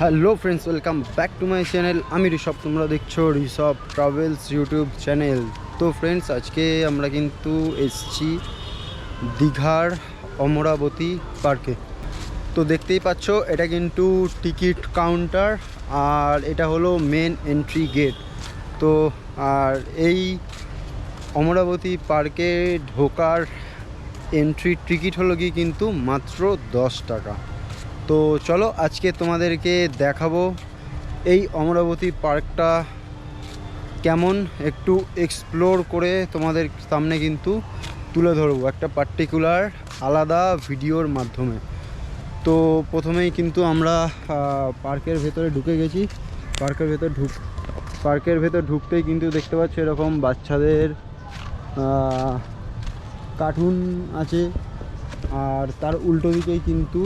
Hello friends welcome back to my channel আমি ঋষভ, তোমরা দেখছ ঋষভ ট্রাভেলস ইউটিউব চ্যানেল তো ফ্রেন্ডস আজকে আমরা কিন্তু এসছি দীঘার অমরাবতী পার্কে তো দেখতেই পাচ্ছ, এটা কিন্তু টিকিট কাউন্টার আর এটা হলো মেন এন্ট্রি গেট তো আর এই অমরাবতী পার্কে ঢোকার এন্ট্রি টিকিট হলো কি কিন্তু মাত্র দশ টাকা। তো চলো আজকে তোমাদেরকে দেখাবো এই অমরাবতী পার্কটা কেমন একটু এক্সপ্লোর করে তোমাদের সামনে কিন্তু তুলে ধরবো। একটা পার্টিকুলার আলাদা ভিডিওর মাধ্যমে। তো প্রথমেই কিন্তু আমরা পার্কের ভেতরে ঢুকে গেছি। পার্কের ভেতর ঢুক, পার্কের ভেতর ঢুকতেই কিন্তু দেখতে পাচ্ছ এরকম বাচ্চাদের কার্টুন আছে। আর তার উল্টো দিকেই কিন্তু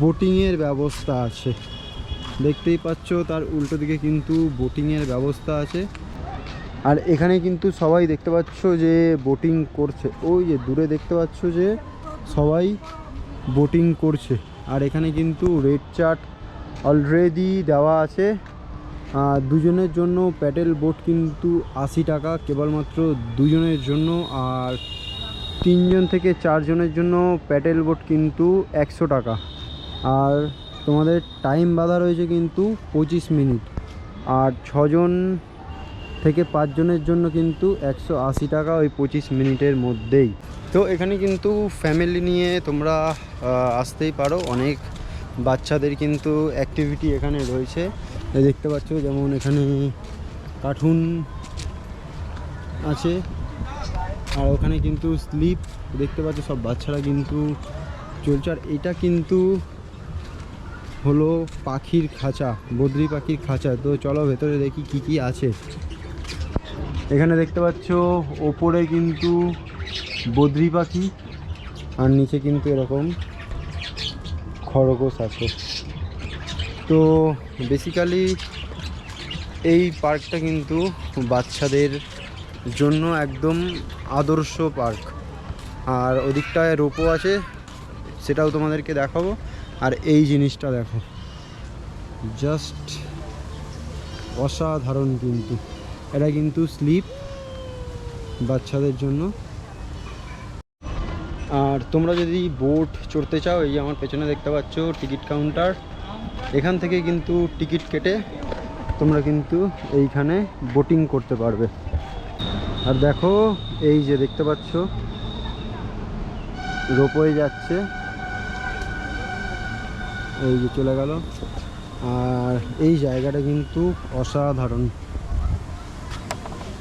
বোটিংয়ের ব্যবস্থা আছে। দেখতেই পাচ্ছ, তার উল্টো দিকে কিন্তু বোটিংয়ের ব্যবস্থা আছে। আর এখানে কিন্তু সবাই দেখতে পাচ্ছ যে বোটিং করছে। ওই যে দূরে দেখতে পাচ্ছ যে সবাই বোটিং করছে। আর এখানে কিন্তু রেড চার্ট অলরেডি দেওয়া আছে। দুজনের জন্য প্যাডেল বোট কিন্তু আশি টাকা কেবলমাত্র দুজনের জন্য। আর তিনজন থেকে চারজনের জন্য প্যাডেল বোট কিন্তু একশো টাকা। আর তোমাদের টাইম বাধা রয়েছে কিন্তু পঁচিশ মিনিট আর ছজন থেকে পাঁচজনের জন্য কিন্তু একশো আশি টাকা ওই পঁচিশ মিনিটের মধ্যেই। তো এখানে কিন্তু ফ্যামিলি নিয়ে তোমরা আসতেই পারো। অনেক বাচ্চাদের কিন্তু অ্যাক্টিভিটি এখানে রয়েছে। দেখতে পাচ্ছ, যেমন এখানে কার্টুন আছে। আর ওখানে কিন্তু স্লিপ দেখতে পাচ্ছ, সব বাচ্চারা কিন্তু চলছে। আর এটা কিন্তু হলো পাখির খাঁচা, বদ্রি পাখির খাঁচা। তো চলো ভেতরে দেখি কি কি আছে। এখানে দেখতে পাচ্ছ, ওপরে কিন্তু বদ্রি পাখি, আর নিচে কিন্তু এরকম খরগোশ আছে। তো বেসিক্যালি এই পার্কটা কিন্তু বাচ্চাদের জন্য একদম আদর্শ পার্ক। আর ওদিকটায় রোপো আছে, সেটাও তোমাদেরকে দেখাবো। আর এই জিনিসটা দেখো। জাস্ট অসাধারণ কিন্তু। এটা কিন্তু স্লিপ বাচ্চাদের জন্য। আর তোমরা যদি বোট চড়তে চাও, এই আমার পেছনে দেখতে পাচ্ছ টিকিট কাউন্টার এখান থেকে কিন্তু টিকিট কেটে তোমরা কিন্তু এইখানে বোটিং করতে পারবে। আর দেখো, এই যে দেখতে পাচ্ছ রোপওয়ে যাচ্ছে। এই যে চলে গেল। আর এই জায়গাটা কিন্তু অসাধারণ।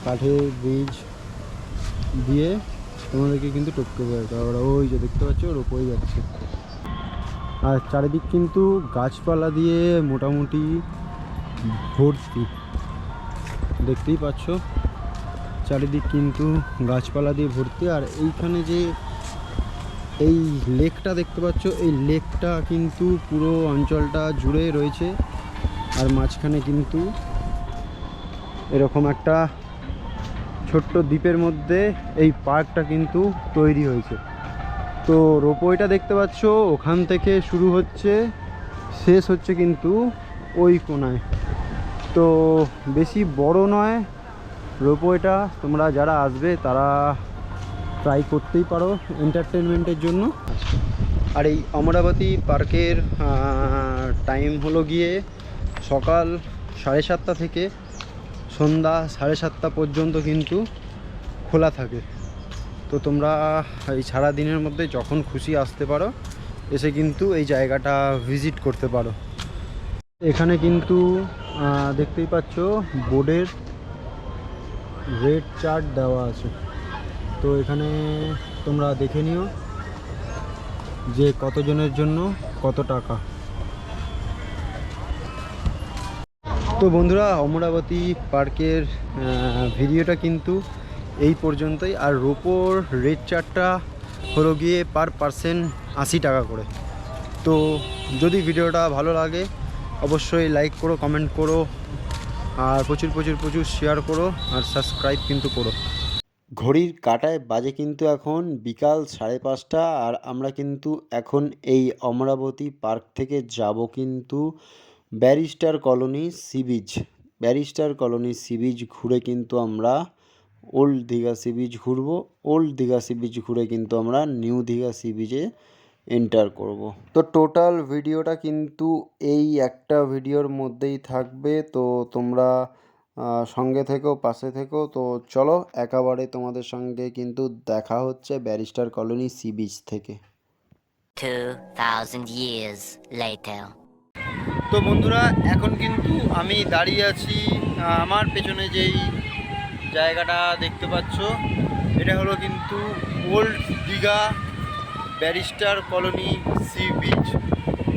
কাঠের ব্রিজ দিয়ে তোমাদেরকে কিন্তু টপকে দেয় তারপরে ওই যে দেখতে পাচ্ছ রোপওয়ে যাচ্ছে। আর চারিদিক কিন্তু গাছপালা দিয়ে মোটামুটি ভর্তি। দেখতেই পাচ্ছ, চারিদিক কিন্তু গাছপালা দিয়ে ভর্তি। আর এইখানে যে এই লেকটা দেখতে পাচ্ছ। এই লেকটা কিন্তু পুরো অঞ্চলটা জুড়ে রয়েছে। আর মাঝখানে কিন্তু এরকম একটা ছোট্ট দ্বীপের মধ্যে এই পার্কটা কিন্তু তৈরি হয়েছে। তো রোপওয়েটা দেখতে পাচ্ছ, ওখান থেকে শুরু হচ্ছে, শেষ হচ্ছে কিন্তু ওই কোনায়। তো বেশি বড় নয়, রোপওয়েটা তোমরা যারা আসবে তারা ট্রাই করতেই পারো এন্টারটেনমেন্টের জন্য। আর এই অমরাবতী পার্কের টাইম হলো গিয়ে সকাল সাড়ে সাতটা থেকে সন্ধ্যা সাড়ে সাতটা পর্যন্ত কিন্তু খোলা থাকে। তো তোমরা এই সারা দিনের মধ্যে যখন খুশি আসতে পারো, এসে কিন্তু এই জায়গাটা ভিজিট করতে পারো। এখানে কিন্তু দেখতেই পাচ্ছ বোর্ডের রেড চার্ট দেওয়া আছে। তো এখানে তোমরা দেখে নিও যে কতজনের জন্য কত টাকা। তো বন্ধুরা, অমরাবতী পার্কের ভিডিওটা কিন্তু এই পর্যন্তই। আর রোপোর রেড চার্টটা হলো গিয়ে পার পার্সেন্ট আশি টাকা করে। তো যদি ভিডিওটা ভালো লাগে, অবশ্যই লাইক করো, কমেন্ট করো, আর প্রচুর প্রচুর প্রচুর শেয়ার করো, আর সাবস্ক্রাইব কিন্তু করো। ঘড়ির কাঁটায় বাজে কিন্তু এখন বিকাল সাড়ে পাঁচটা আর আমরা কিন্তু এখন এই অমরাবতী পার্ক থেকে যাব কিন্তু barrister colony sea beach barrister colony sea beach ঘুরে কিন্তু আমরা ওল্ড দীঘা সি বিচ ঘুরবো। ওল্ড দীঘা সি বিচ ঘুরে কিন্তু আমরা নিউ দীঘা সি বিচে এন্টার করব। তো টোটাল ভিডিওটা কিন্তু এই একটা ভিডিওর মধ্যেই থাকবে। তো তোমরা সঙ্গে থেকো পাশে থেকো। তো চলো একেবারে তোমাদের সঙ্গে কিন্তু দেখা হচ্ছে ব্যারিস্টার কলোনি সি বিচ থেকে। 2,000 years later. তো বন্ধুরা এখন কিন্তু আমি দাঁড়িয়ে আছি আমার পেছনে যেই জায়গাটা দেখতে পাচ্ছ এটা হলো কিন্তু old Digha barrister colony sea beach.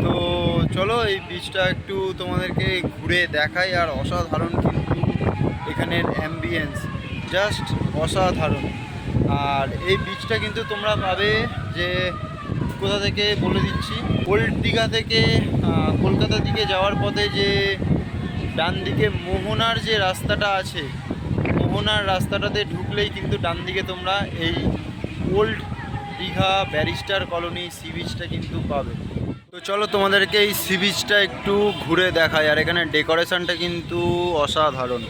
তো চলো এই বিচটা একটু তোমাদেরকে ঘুরে দেখাই আর অসাধারণ কিন্তু এখানের অ্যাম্বিয়েন্স জাস্ট অসাধারণ। আর এই বিচটা কিন্তু তোমরা পাবে যে কোথা থেকে বলে দিচ্ছি, ওল্ড দীঘা থেকে কলকাতার দিকে যাওয়ার পথে যে ডান দিকে মোহনার যে রাস্তাটা আছে, মোহনার রাস্তাটাতে ঢুকলেই কিন্তু ডান দিকে তোমরা এই old Digha barrister colony sea বিচটা কিন্তু পাবে। তো চলো তোমাদেরকে এই সি বিচটা একটু ঘুরে দেখাই। আর এখানে ডেকোরেশনটা কিন্তু অসাধারণ।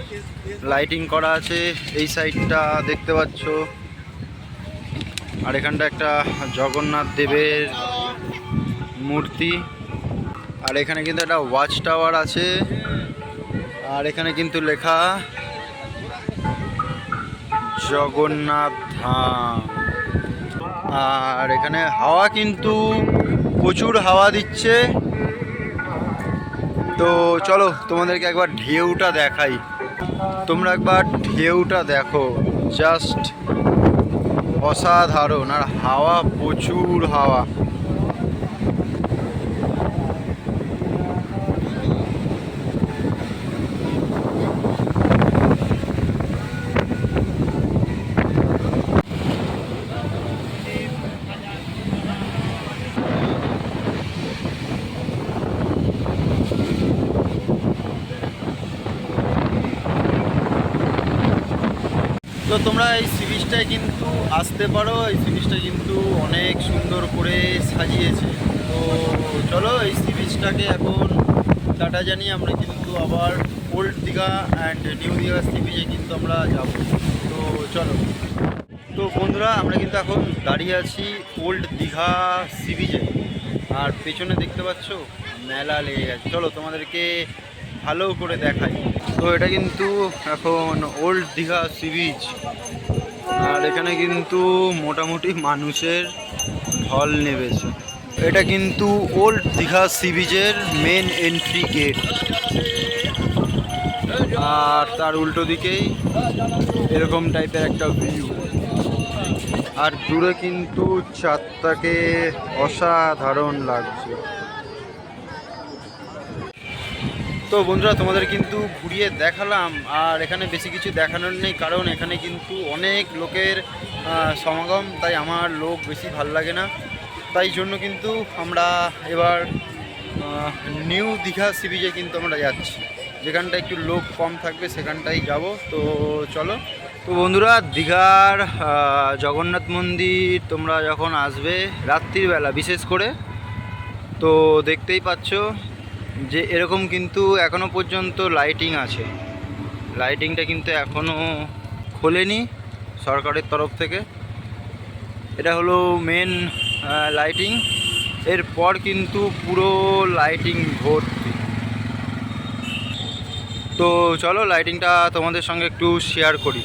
লাইটিং করা আছে এই সাইডটা দেখতে পাচ্ছ। আর এখানটা একটা জগন্নাথ দেবের মূর্তি। আর এখানে কিন্তু একটা ওয়াচ টাওয়ার আছে। আর এখানে কিন্তু লেখা, জগন্নাথ ধাম। আর এখানে হাওয়া কিন্তু প্রচুর হাওয়া দিচ্ছে। তো চলো তোমাদেরকে একবার ঢেউটা দেখাই। তোমরা একবার ঢেউটা দেখো। জাস্ট অসাধারণ। আর হাওয়া, প্রচুর হাওয়া। তোমরা এই সি বিচটায় কিন্তু আসতে পারো, এই সি বিচটা কিন্তু অনেক সুন্দর করে সাজিয়েছে। তো চলো এই সি বিচটাকে এখন টাটা জানিয়ে আমরা কিন্তু আবার old Digha and new Digha sea বিচে কিন্তু আমরা যাব। তো চলো। তো বন্ধুরা, আমরা কিন্তু এখন দাঁড়িয়ে আছি ওল্ড দীঘা সি বিচে আর পেছনে দেখতে পাচ্ছ? মেলা লেগে গেছে। চলো তোমাদেরকে ভালো করে দেখাই তো এটা কিন্তু এখন ওল্ড দীঘা সি বিচ আর এখানে কিন্তু মোটামুটি মানুষের ঢল নেমেছে। এটা কিন্তু ওল্ড দীঘা সি বিচের মেন এন্ট্রি গেট আর তার উল্টো দিকেই এরকম টাইপের একটা ভিউ আর দূরে কিন্তু চাঁদটাকে অসাধারণ লাগছে। তো বন্ধুরা, তোমাদের কিন্তু ঘুরিয়ে দেখালাম, আর এখানে বেশি কিছু দেখানোর নেই, কারণ এখানে কিন্তু অনেক লোকের সমাগম, তাই আমার লোক বেশি ভালো লাগে না। তাই জন্য কিন্তু আমরা এবার নিউ দীঘা সি বিচে কিন্তু আমরা যাচ্ছি। যেখানটা একটু লোক কম থাকবে সেখানটাই যাব। তো চলো। তো বন্ধুরা, দীঘার জগন্নাথ মন্দির তোমরা যখন আসবে রাত্রিবেলা, বিশেষ করে, তো দেখতেই পাচ্ছ যে এরকম কিন্তু এখনও পর্যন্ত লাইটিং আছে। লাইটিংটা কিন্তু এখনও খোলেনি সরকারের তরফ থেকে। এটা হলো মেন লাইটিং এরপর কিন্তু পুরো লাইটিং ভর্তি। তো চলো লাইটিংটা তোমাদের সঙ্গে একটু শেয়ার করি।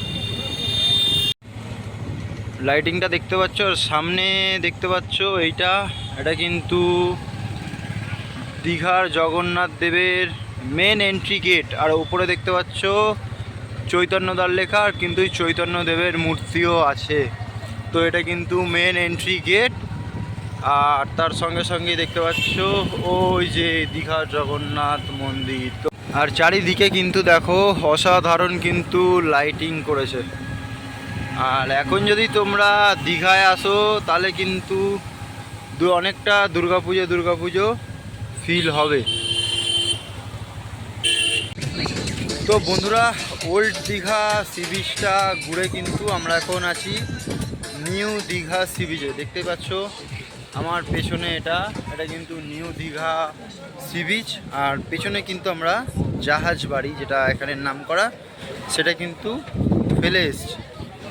লাইটিংটা দেখতে পাচ্ছ, আর সামনে দেখতে পাচ্ছ এইটা। এটা কিন্তু দীঘার জগন্নাথ দেবের মেন এন্ট্রি গেট আর উপরে দেখতে পাচ্ছ চৈতন্যদার লেখা, আর কিন্তু চৈতন্য দেবের মূর্তিও আছে। তো এটা কিন্তু মেন এন্ট্রি গেট আর তার সঙ্গে সঙ্গে দেখতে পাচ্ছ ওই যে দীঘার জগন্নাথ মন্দির। আর চারিদিকে কিন্তু দেখো অসাধারণ কিন্তু লাইটিং করেছে। আর এখন যদি তোমরা দীঘায় আসো, তাহলে কিন্তু অনেকটা দুর্গাপুজো দুর্গাপুজো। ফিল হবে। তো বন্ধুরা, ওল্ড দীঘা সি বিচটা ঘুরে কিন্তু আমরা এখন আছি নিউ দীঘা সি বিচে। দেখতে পাচ্ছ, আমার পেছনে এটা এটা কিন্তু নিউ দীঘা সি বিচ। আর পেছনে কিন্তু আমরা জাহাজ বাড়ি, যেটা এখানে নাম করা সেটা কিন্তু ফেলে এসছি।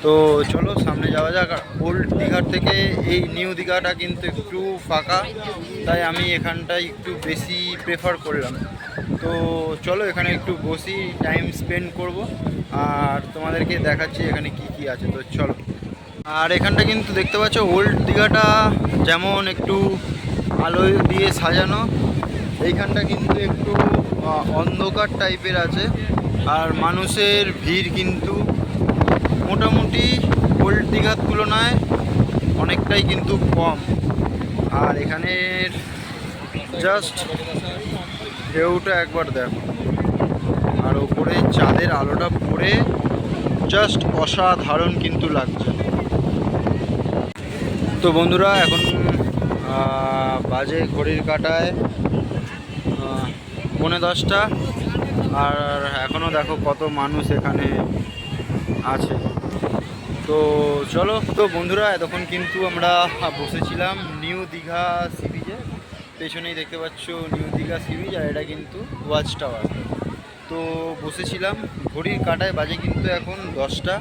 তো চলো সামনে যাওয়া যাক। ওল্ড দীঘার থেকে এই নিউ দীঘাটা কিন্তু একটু ফাঁকা, তাই আমি এখানটায় একটু বেশি প্রেফার করলাম। তো চলো এখানে একটু বসি টাইম স্পেন্ড করব। আর তোমাদেরকে দেখাচ্ছি এখানে কি কি আছে, তো চলো। আর এখানটা কিন্তু দেখতে পাচ্ছ ওল্ড দীঘাটা যেমন একটু আলো দিয়ে সাজানো, এইখানটা কিন্তু একটু অন্ধকার টাইপের আছে। আর মানুষের ভিড় কিন্তু মোটামুটি ওল্ড দীঘার তুলনায় অনেকটাই কিন্তু কম। আর এখানের জাস্ট ঢেউটা একবার দেখো। আর ওপরে চাঁদের আলোটা পড়ে জাস্ট অসাধারণ কিন্তু লাগছে। তো বন্ধুরা, এখন বাজে ঘড়ির কাটায় পৌনে দশটা। আর এখনও দেখো কত মানুষ এখানে আছে। তো চলো, তো বন্ধুরা, এতক্ষণ কিন্তু আমরা বসেছিলাম নিউ দীঘা সি বিচে পেছনেই দেখতে পাচ্ছ নিউ দীঘা সি বিচ আর এটা কিন্তু ওয়াচ টাওয়ার। তো বসেছিলাম, ঘড়ির কাটায় বাজে কিন্তু এখন দশটা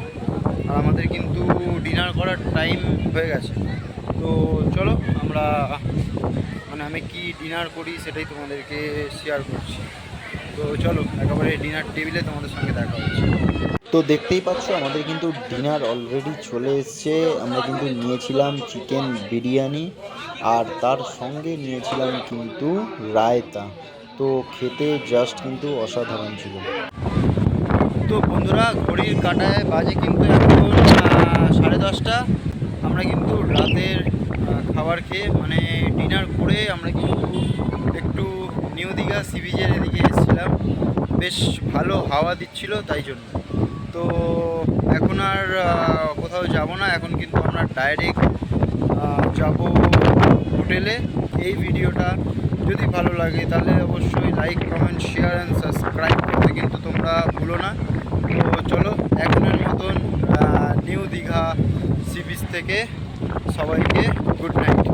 আর আমাদের কিন্তু ডিনার করার টাইম হয়ে গেছে। তো চলো, আমরা মানে আমি কি ডিনার করি সেটাই তোমাদেরকে শেয়ার করছি। তো চলো, একেবারে ডিনার টেবিলে তোমাদের সঙ্গে দেখা হচ্ছে। তো দেখতেই পাচ্ছ, আমাদের কিন্তু ডিনার অলরেডি চলে এসছে। আমরা কিন্তু নিয়েছিলাম চিকেন বিরিয়ানি আর তার সঙ্গে নিয়েছিলাম কিন্তু রায়তা। তো খেতে জাস্ট কিন্তু অসাধারণ ছিল। তো বন্ধুরা, ঘড়ির কাটায় বাজে কিন্তু এখন সাড়ে দশটা। আমরা কিন্তু রাতের খাবার খেয়ে মানে ডিনার করে আমরা কিন্তু একটু নিউ দীঘা, সি বিচের এদিকে এসেছিলাম। বেশ ভালো হাওয়া দিচ্ছিল, তাই জন্য। তো এখন আর কোথাও যাব না। এখন কিন্তু আমরা ডাইরেক্ট যাব হোটেলে এই ভিডিওটা যদি ভালো লাগে, তাহলে অবশ্যই like comment share and subscribe করতে কিন্তু তোমরা ভুলো না। তো চলো, এখনের মতন নিউ দীঘা সি বিচ থেকে সবাইকে গুড নাইট